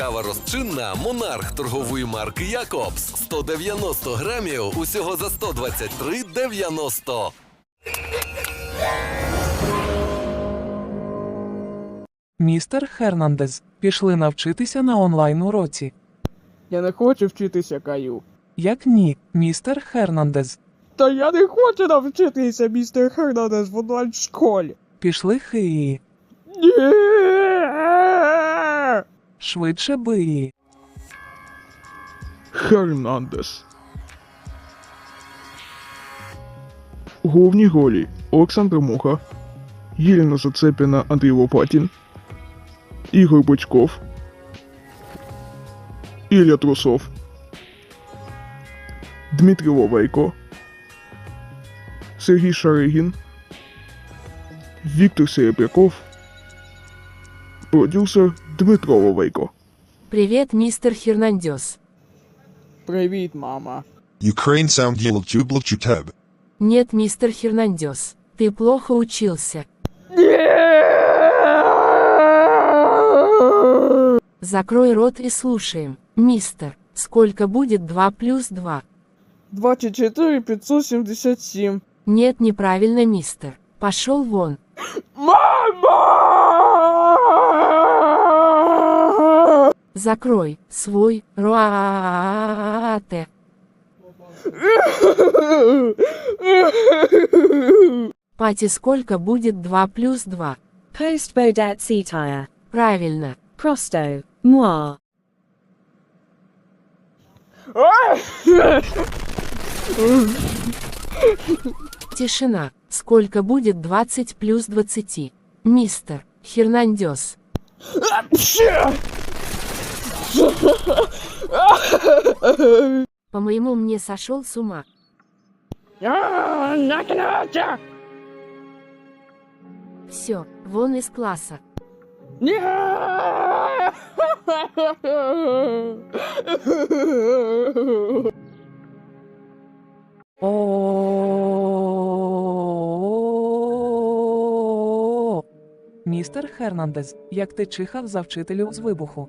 Кава розчинна Монарх торгової марки Якобс 190 грамів усього за 123,90. Містер Хернандез, пішли навчитися на онлайн уроці. Я не хочу вчитися каю. Як ні, містер Хернандез, Та я не хочу навчитися, містер Хернандес, в онлайн школі. пішли хиї. Ні. Швидше би. Хернандес. У головній голі Олександр Муха, Єліна Зацепіна, Андрій Лопатін, Ігор Бочков, Ілля Трусов, Дмитрий Ловейко, Сергій Шаригін, Віктор Серебряков, продюсер Дмитро Ловейко. Привет, мистер Хернандес. Привіт, мама. Ukraine Sound YouTube YouTube. Нет, мистер Хернандес, ты плохо учился. Закрой рот и слушаем. Мистер, сколько будет 2 плюс 2? 24 577. Нет, неправильно, мистер. Пошел вон. Мама! Закрой свой роате. Пати, сколько будет 2 плюс 2? Post Bodat Setire. Правильно. Prosto. Moi. Тишина. Сколько будет 20 плюс 20? Мистер Хернандес. По-моему, мне сошел с ума. Все, вон из класса. О. Містер Хернандез, як ти чихав за вчителю з вибуху.